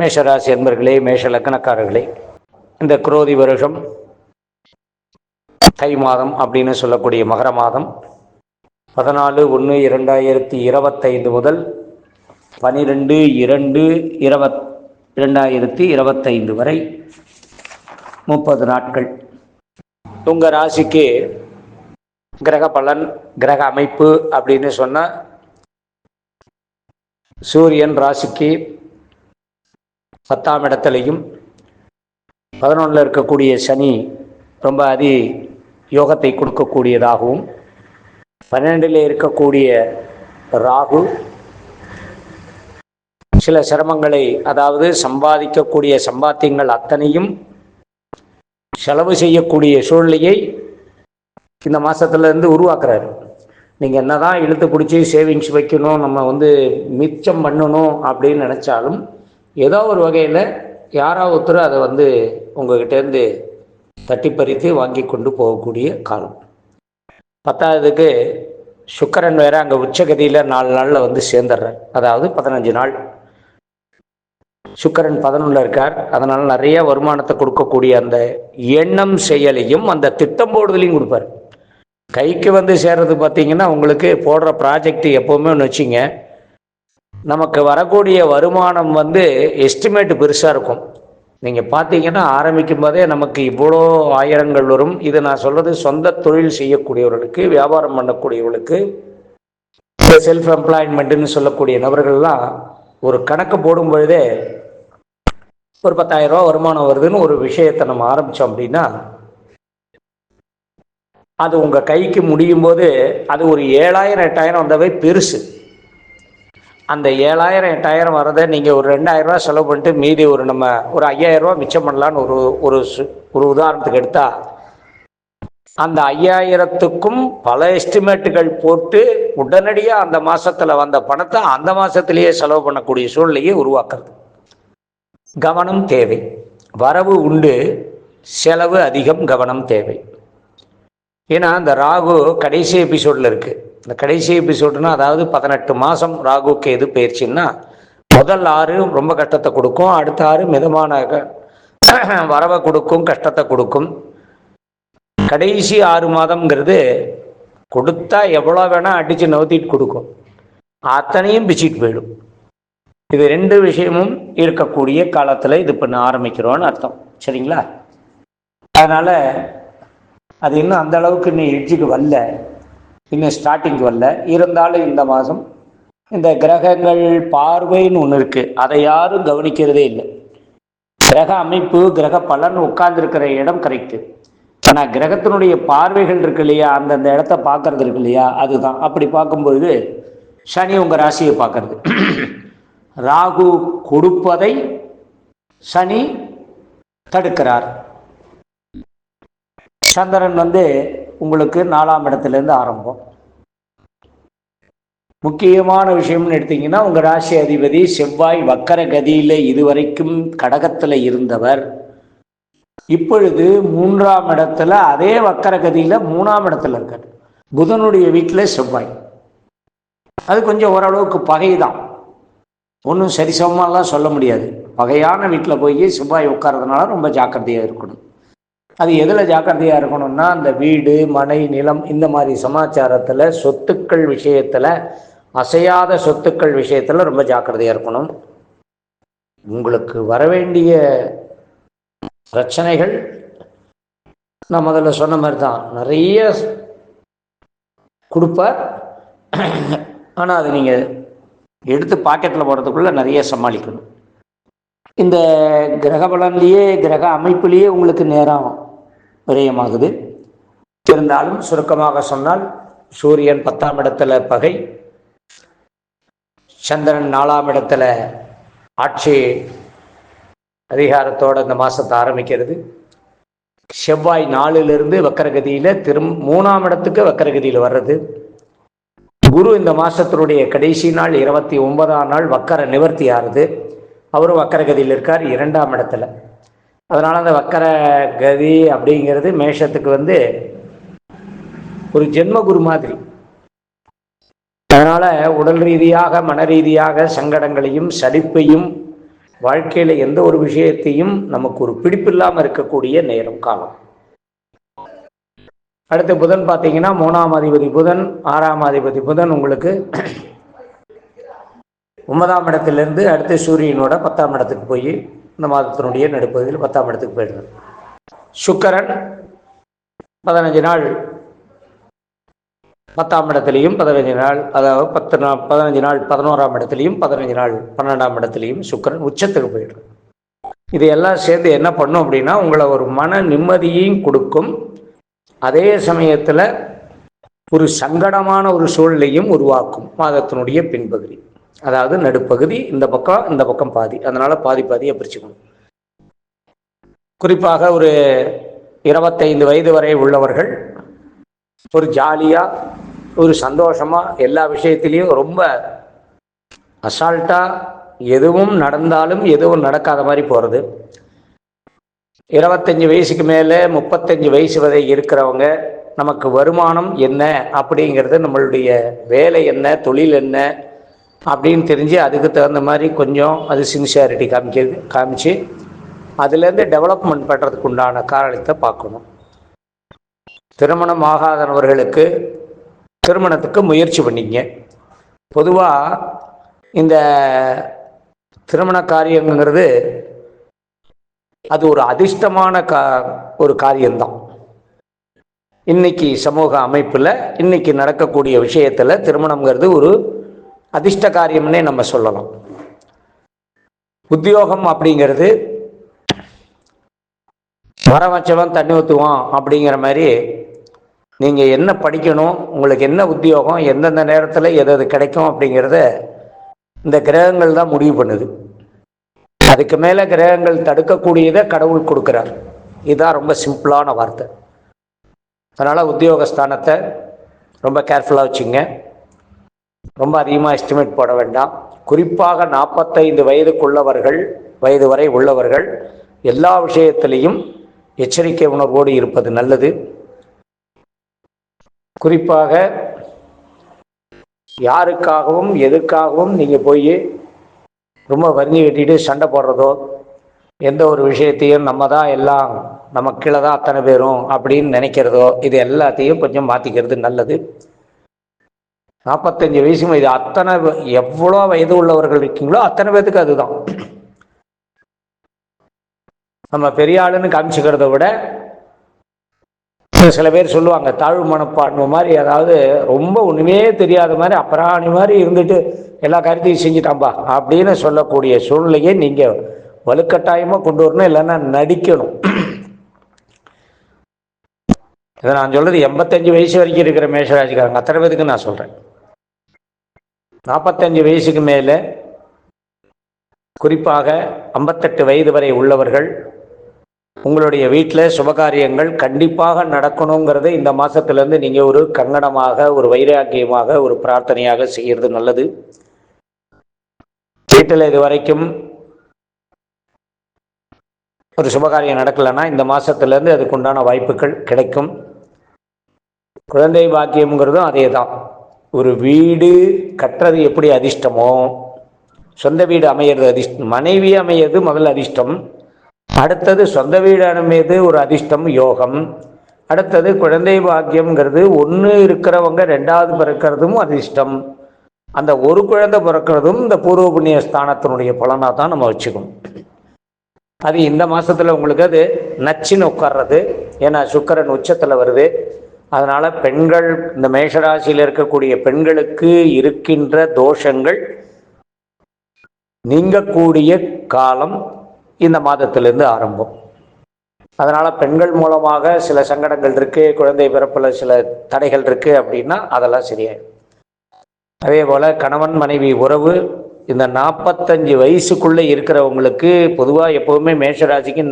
மேஷராசி அன்பர்களே மேஷ லக்கணக்காரர்களே இந்த குரோதி வருஷம் தை மாதம் அப்படின்னு சொல்லக்கூடிய மகர மாதம். பதினாலு ஒன்று இரண்டாயிரத்தி இருபத்தைந்து முதல் பனிரெண்டு இரண்டு இருபத் இரண்டாயிரத்தி இருபத்தைந்து வரை முப்பது நாட்கள். உங்கள் ராசிக்கு கிரக பலன் கிரக அமைப்பு அப்படின்னு சொன்னால் சூரியன் ராசிக்கு பத்தாம் இடத்துலையும் பதினொன்றில் இருக்கக்கூடிய சனி ரொம்ப அதி யோகத்தை கொடுக்கக்கூடியதாகவும் பன்னெண்டில் இருக்கக்கூடிய ராகு சில சிரமங்களை அதாவது சம்பாதிக்கக்கூடிய சம்பாத்தியங்கள் அத்தனையும் செலவு செய்யக்கூடிய சூழ்நிலையை இந்த மாதத்துலேருந்து உருவாக்குறாரு. நீங்கள் என்ன தான் இழுத்து பிடிச்சி சேவிங்ஸ் வைக்கணும் நம்ம வந்து மிச்சம் பண்ணணும் அப்படின்னு நினச்சாலும் ஏதோ ஒரு வகையில் யாராவது ஒருத்தர் அதை வந்து உங்ககிட்டேருந்து தட்டி பறித்து வாங்கி கொண்டு போகக்கூடிய காலம். பத்தாவதுக்கு சுக்கரன் வேற அங்கே உச்சகதியில் நாலு நாளில் வந்து சேர்ந்துடுறார் அதாவது பதினஞ்சு நாள். சுக்கரன் பதினொன்றில் இருக்கார். அதனால் நிறைய வருமானத்தை கொடுக்கக்கூடிய அந்த எண்ணம் செயலையும் அந்த திட்டம் போடுதலையும் கொடுப்பார். கைக்கு வந்து சேர்றது பார்த்தீங்கன்னா உங்களுக்கு போடுற ப்ராஜெக்ட் எப்போவுமே ஒன்று வச்சிங்க. நமக்கு வரக்கூடிய வருமானம் வந்து எஸ்டிமேட் பெருசாக இருக்கும். நீங்கள் பார்த்தீங்கன்னா ஆரம்பிக்கும் போதே நமக்கு இவ்வளோ ஆயிரங்கள் வரும். இது நான் சொல்கிறது சொந்த தொழில் செய்யக்கூடியவர்களுக்கு வியாபாரம் பண்ணக்கூடியவர்களுக்கு செல்ஃப் எம்ப்ளாய்மெண்ட்டுன்னு சொல்லக்கூடிய நபர்கள்லாம் ஒரு கணக்கு போடும் பொழுதே ஒரு பத்தாயிரம் ரூபா வருமானம் வருதுன்னு ஒரு விஷயத்தை நம்ம ஆரம்பித்தோம் அப்படின்னா அது உங்கள் கைக்கு முடியும் போது அது ஒரு ஏழாயிரம் எட்டாயிரம் வந்தவை பெருசு. அந்த ஏழாயிரம் எட்டாயிரம் வரதை நீங்கள் ஒரு ரெண்டாயிரம் ரூபா செலவு பண்ணிட்டு மீதி ஒரு நம்ம ஒரு ஐயாயிரம் ரூபா மிச்சம் பண்ணலான்னு ஒரு ஒரு சு- ஒரு உதாரணத்துக்கு எடுத்தா அந்த ஐயாயிரத்துக்கும் பல எஸ்டிமேட்டுகள் போட்டு உடனடியாக அந்த மாசத்துல வந்த பணத்தை அந்த மாசத்திலேயே செலவு பண்ணக்கூடிய சூழ்நிலையை உருவாக்குறது. கவனம் தேவை. வரவு உண்டு செலவு அதிகம் கவனம் தேவை. ஏன்னா அந்த ராகு கடைசி எபிசோடில் இருக்கு. இந்த கடைசி எபிசோடுனா அதாவது பதினெட்டு மாதம் ராகுக்கு எது பயிற்சின்னா முதல் ஆறு ரொம்ப கஷ்டத்தை கொடுக்கும் அடுத்த ஆறு மிதமான வரவை கொடுக்கும் கஷ்டத்தை கொடுக்கும். கடைசி ஆறு மாதம்ங்கிறது கொடுத்தா எவ்வளோ வேணால் அடித்து நவுத்திட்டு கொடுக்கும். அத்தனையும் பிச்சுட்டு போயிடும். இது ரெண்டு விஷயமும் இருக்கக்கூடிய காலத்தில் இது பண்ண ஆரம்பிக்கிறோன்னு அர்த்தம். சரிங்களா? அதனால் அது இன்னும் அந்த அளவுக்கு இன்னும் எட்ஜுக்கு வரல. இன்னும் ஸ்டார்டிங் வரல. இருந்தாலும் இந்த மாதம் இந்த கிரகங்கள் பார்வைன்னு ஒன்று இருக்குது அதை யாரும் கவனிக்கிறதே இல்லை. கிரக அமைப்பு கிரக பலன் உட்கார்ந்துருக்கிற இடம் கரெக்டு ஆனால் கிரகத்தினுடைய பார்வைகள் இருக்கு இல்லையா? அந்தந்த இடத்த பார்க்கறது இருக்கு இல்லையா? அதுதான். அப்படி பார்க்கும்பொழுது சனி உங்கள் ராசியை பார்க்கறது. ராகு கொடுப்பதை சனி தடுக்கிறார். சந்திரன் வந்து உங்களுக்கு நாலாம் இடத்துலேருந்து ஆரம்பம். முக்கியமான விஷயம்னு எடுத்தீங்கன்னா உங்கள் ராசி அதிபதி செவ்வாய் வக்கர கதியில் இதுவரைக்கும் கடகத்தில் இருந்தவர். இப்பொழுது மூன்றாம் இடத்துல அதே வக்கர கதியில் மூணாம் இடத்துல இருக்கார். புதனுடைய வீட்டில் செவ்வாய். அது கொஞ்சம் ஓரளவுக்கு பகை தான் ஒன்றும் சரிசமமாலாம் சொல்ல முடியாது. பகையான வீட்டில் போய் செவ்வாய் உட்கார்றதுனால ரொம்ப ஜாக்கிரதையாக இருக்கணும். அது எதில் ஜாக்கிரதையாக இருக்கணும்னா அந்த வீடு மனை நிலம் இந்த மாதிரி சமாச்சாரத்தில் சொத்துக்கள் விஷயத்தில் அசையாத சொத்துக்கள் விஷயத்தில் ரொம்ப ஜாக்கிரதையாக இருக்கணும். உங்களுக்கு வரவேண்டிய பிரச்சனைகள் நான் முதல்ல சொன்ன மாதிரி தான் நிறைய கொடுப்பார். ஆனால் அது நீங்கள் எடுத்து பாக்கெட்டில் போடுறதுக்குள்ளே நிறைய சமாளிக்கணும். இந்த கிரக பலன்லேயே கிரக அமைப்புலேயே உங்களுக்கு நேரம் விரயமாகுது இருந்தாலும் சுருக்கமாக சொன்னால் சூரியன் பத்தாம் இடத்துல பகை சந்திரன் நாலாம் இடத்துல ஆட்சி அதிகாரத்தோட இந்த மாசத்தை ஆரம்பிக்கிறது. செவ்வாய் நாலுலேருந்து வக்கரகதியில் திரும் மூணாம் இடத்துக்கு வக்கரகதியில் வர்றது. குரு இந்த மாசத்தினுடைய கடைசி நாள் இருபத்தி ஒன்பதாம் நாள் வக்கர நிவர்த்தி ஆறுது. அவரும் வக்கரகதியில் இருக்கார் இரண்டாம் இடத்துல. அதனால் அந்த வக்கர கதி அப்படிங்கிறது மேஷத்துக்கு வந்து ஒரு ஜென்ம குரு மாதிரி. அதனால் உடல் ரீதியாக மன ரீதியாக சங்கடங்களையும் சலிப்பையும் வாழ்க்கையில் எந்த ஒரு விஷயத்தையும் நமக்கு ஒரு பிடிப்பில்லாமல் இருக்கக்கூடிய நேரம் காலம். அடுத்து புதன் பார்த்தீங்கன்னா மூணாம் அதிபதி புதன் ஆறாம் அதிபதி புதன் உங்களுக்கு ஒன்பதாம் இடத்திலிருந்து அடுத்து சூரியனோட பத்தாம் இடத்துக்கு போய் இந்த மாதத்தினுடைய நடுப்பகுதியில் பத்தாம் இடத்துக்கு போயிடுது. சுக்கரன் பதினஞ்சு நாள் பத்தாம் இடத்துலையும் பதினஞ்சு நாள் அதாவது பத்து நாள் பதினஞ்சு நாள் பதினோராம் இடத்துலையும் பதினஞ்சு நாள் பன்னெண்டாம் இடத்துலையும் சுக்கரன் உச்சத்துக்கு போயிடுது. இது எல்லாம் சேர்ந்து என்ன பண்ணும் அப்படின்னா உங்களை ஒரு மன நிம்மதியையும் கொடுக்கும். அதே சமயத்தில் ஒரு சங்கடமான ஒரு சூழ்நிலையும் உருவாக்கும். மாதத்தினுடைய பின்பகுதி. அதாவது நடுப்பகுதி இந்த பக்கம் இந்த பக்கம் பாதி. அதனால பாதி பாதியை பிரிச்சுக்கணும். குறிப்பாக ஒரு இருபத்தைந்து வயது வரை உள்ளவர்கள் ஒரு ஜாலியாக ஒரு சந்தோஷமா எல்லா விஷயத்திலையும் ரொம்ப அசால்ட்டாக எதுவும் நடந்தாலும் எதுவும் நடக்காத மாதிரி போகிறது இருபத்தஞ்சி வயசுக்கு மேலே முப்பத்தஞ்சு வயசு வரை இருக்கிறவங்க நமக்கு வருமானம் என்ன அப்படிங்கிறது நம்மளுடைய வேலை என்ன தொழில் என்ன அப்படின்னு தெரிஞ்சு அதுக்கு தகுந்த மாதிரி கொஞ்சம் அது சின்சியாரிட்டி காமிக்கிறது காமிச்சு அதுலேருந்து டெவலப்மெண்ட் பண்ணுறதுக்கு உண்டான காரணத்தை பார்க்கணும். திருமணம் ஆகாதவர்களுக்கு திருமணத்துக்கு முயற்சி பண்ணிங்க. பொதுவாக இந்த திருமண காரியங்கிறது அது ஒரு அதிர்ஷ்டமான கா ஒரு காரியம்தான். இன்னைக்கு சமூக அமைப்பில் இன்னைக்கு நடக்கக்கூடிய விஷயத்தில் திருமணங்கிறது ஒரு அதிர்ஷ்ட காரியம்னே நம்ம சொல்லலாம். உத்தியோகம் அப்படிங்கிறது மரம் வச்சவன் தண்ணி ஊற்றுவான் அப்படிங்கிற மாதிரி நீங்கள் என்ன படிக்கணும் உங்களுக்கு என்ன உத்தியோகம் எந்தெந்த நேரத்தில் எது எது கிடைக்கும் அப்படிங்கிறத இந்த கிரகங்கள் தான் முடிவு பண்ணுது. அதுக்கு மேலே கிரகங்கள் தடுக்கக்கூடியதை கடவுள் கொடுக்குறார். இதுதான் ரொம்ப சிம்பிளான வார்த்தை. அதனால் உத்தியோகஸ்தானத்தை ரொம்ப கேர்ஃபுல்லாக வச்சுங்க. ரொம்ப அதிகமாக எஸ்டிமேட் போட வேண்டாம். குறிப்பாக நாற்பத்தைந்து வயதுக்குள்ளவர்கள் வயது வரை உள்ளவர்கள் எல்லா விஷயத்திலையும் எச்சரிக்கை உணர்வோடு இருப்பது நல்லது. குறிப்பாக யாருக்காகவும் எதுக்காகவும் நீங்கள் போய் ரொம்ப வரிஞ்சு கட்டிட்டு சண்டை போடுறதோ எந்த ஒரு விஷயத்தையும் நம்ம தான் எல்லாம் நம்ம கீழே தான் அத்தனை பேரும் அப்படின்னு நினைக்கிறதோ இது எல்லாத்தையும் கொஞ்சம் மாற்றிக்கிறது நல்லது. நாற்பத்தஞ்சு வயசு இது அத்தனை எவ்வளோ வயது உள்ளவர்கள் இருக்கீங்களோ அத்தனை பேத்துக்கு அதுதான். நம்ம பெரிய ஆளுன்னு காமிச்சுக்கிறத விட சில பேர் சொல்லுவாங்க தாழ்வு மனப்பான்மை மாதிரி அதாவது ரொம்ப ஒன்றுமே தெரியாத மாதிரி அப்புறாணி மாதிரி இருந்துட்டு எல்லா கருத்தையும் செஞ்சுட்டாம்பா அப்படின்னு சொல்லக்கூடிய சூழ்நிலையை நீங்கள் வலுக்கட்டாயமாக கொண்டு வரணும் இல்லைன்னா நடிக்கணும். இதை நான் சொல்றது எண்பத்தஞ்சு வயசு வரைக்கும் இருக்கிற மேஷராஜிக்காரங்க அத்தனை பேருக்கு நான் சொல்கிறேன் நாற்பத்தஞ்சு வயசுக்கு மேலே குறிப்பாக ஐம்பத்தெட்டு வயது வரை உள்ளவர்கள் உங்களுடைய வீட்டில் சுபகாரியங்கள் கண்டிப்பாக நடக்கணுங்கிறத இந்த மாதத்துலேருந்து நீங்கள் ஒரு கங்கணமாக ஒரு வைராக்கியமாக ஒரு பிரார்த்தனையாக செய்கிறது நல்லது. வீட்டில் இது வரைக்கும் ஒரு சுபகாரியம் நடக்கலைன்னா இந்த மாதத்துலேருந்து அதுக்குண்டான வாய்ப்புகள் கிடைக்கும். குழந்தை பாக்கியம்ங்கிறதும் அதே தான் ஒரு வீடு கட்டுறது எப்படி அதிர்ஷ்டமோ சொந்த வீடு அமையிறது அதிர்ஷ்டம் மனைவி அமையிறது முதல் அதிர்ஷ்டம். அடுத்தது சொந்த வீடு அமையது ஒரு அதிர்ஷ்டம் யோகம். அடுத்தது குழந்தை பாக்கியம்ங்கிறது ஒன்று இருக்கிறவங்க ரெண்டாவது பிறக்கிறதும் அதிர்ஷ்டம். அந்த ஒரு குழந்தை பிறக்கிறதும் இந்த பூர்வ புண்ணிய ஸ்தானத்தினுடைய பலனாக தான் நம்ம வச்சுக்கணும். அது இந்த மாதத்தில் உங்களுக்கு அது நச்சின்னு உட்கார்றது. ஏன்னா சுக்கரன் உச்சத்தில் வருது. அதனால் பெண்கள் இந்த மேஷராசியில் இருக்கக்கூடிய பெண்களுக்கு இருக்கின்ற தோஷங்கள் நீங்கக்கூடிய காலம் இந்த மாதத்திலிருந்து ஆரம்பம். அதனால் பெண்கள் மூலமாக சில சங்கடங்கள் இருக்குது குழந்தை பிறப்பில் சில தடைகள் இருக்குது அப்படின்னா அதெல்லாம் சரியாயிடும். அதே போல் கணவன் மனைவி உறவு இந்த நாற்பத்தஞ்சு வயசுக்குள்ளே இருக்கிறவங்களுக்கு பொதுவாக எப்போவுமே மேஷராசிக்கு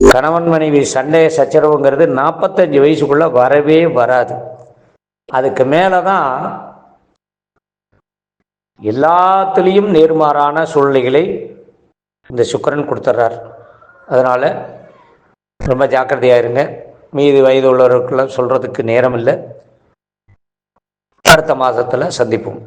கணவன் மனைவி சண்டை சச்சரவுங்கிறது நாற்பத்தஞ்சு வயசுக்குள்ளே வரவே வராது. அதுக்கு மேலே தான் எல்லாத்துலேயும் நேர்மாறான சூழ்நிலைகளை இந்த சுக்கரன் கொடுத்துட்றார் அதனால் ரொம்ப ஜாக்கிரதையாக இருங்க. மீதி வயது உள்ளவர்களுக்கெல்லாம் சொல்கிறதுக்கு நேரம் இல்லை அடுத்த மாதத்தில் சந்திப்போம்.